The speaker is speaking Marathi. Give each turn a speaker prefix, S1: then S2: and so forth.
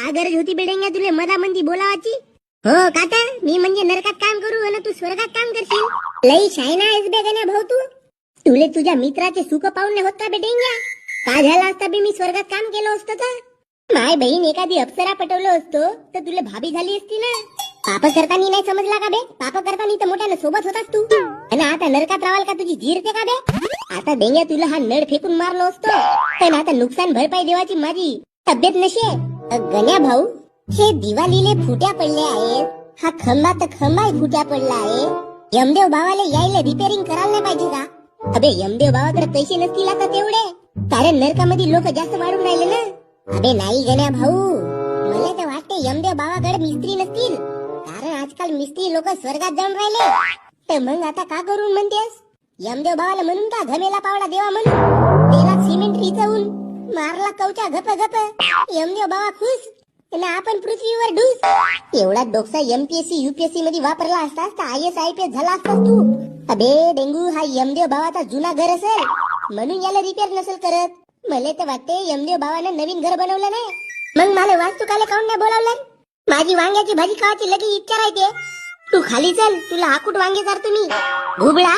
S1: का गरज होती बेडेंगा तुले मधामंदी बोलावाची? हो काका मी म्हणजे नरकात काम करू आणि तू स्वर्गात काम करशील. लई शायना आहेस बे भाऊ तू. तुले तुझ्या मित्राचे सुख पाहून नाही होत का बेडेंगा का झाला असता बी मी स्वर्गात काम केलं असतं का? माय बहीण एखादी अप्सरा पटवलं असतो तर तुला भाभी झाली असती ना? पाप करतानी नाही समजला का बे? पाप करतानी तर मोठ्यानं सोबत होतास तू. आणि आता नरकात राहाल का तुझी जिरते का बे? आता डेंग्या तुला हा नळ फेकून मारलो असतो. पण आता नुकसान भरपाई देवाची माझी तब्येत नशे अ, गण्या भाऊ हे दिवाळीले फुट्या पडल्या आहेत. हा खंबा तर खंबाही फुट्या पडला आहे. यमदेव भावाला यायला रिपेअरिंग करायला नाही पाहिजे का? अबे यमदेव भावाकडे पैसे नसतील आता तेवढे. कारण नरकामध्ये लोक जास्त वाढून राहिले ना. अबे नाही गण्या भाऊ. मला तर वाटते यमदेव भावाकडे मिस्त्री नसतील. कारण आजकाल मिस्त्री लोक स्वर्गात जाऊन राहिले. तर मग आता का करून म्हणतेस? यमदेव भावाला म्हणून का घमेला पावडा देवा म्हणून? तेला सिमेंट रिचवून. मारला कवचा गप गप यमदेव बाबा खुश. आणि आपण पृथ्वीवर ढूस एवढा डोकसा एमपीएससी युपीएससी मध्ये वापरला असतास तर आय एस आय पी झाला असतास तू. अबे डेंगू हा यमदेव बाबाचा जुना घर असेल. म्हणून याला रिपेअर नसेल करत. मला तर वाटते यमदेव भावानं नवीन घर बनवलं नाही. मग मला वास्तुकाला काऊन नाही बोलावलं? माझी वांग्याची भाजी खावायची लगी इच्छा राहते. तू खाली चल तुला आकुट वांगे चारतो मी घुबळा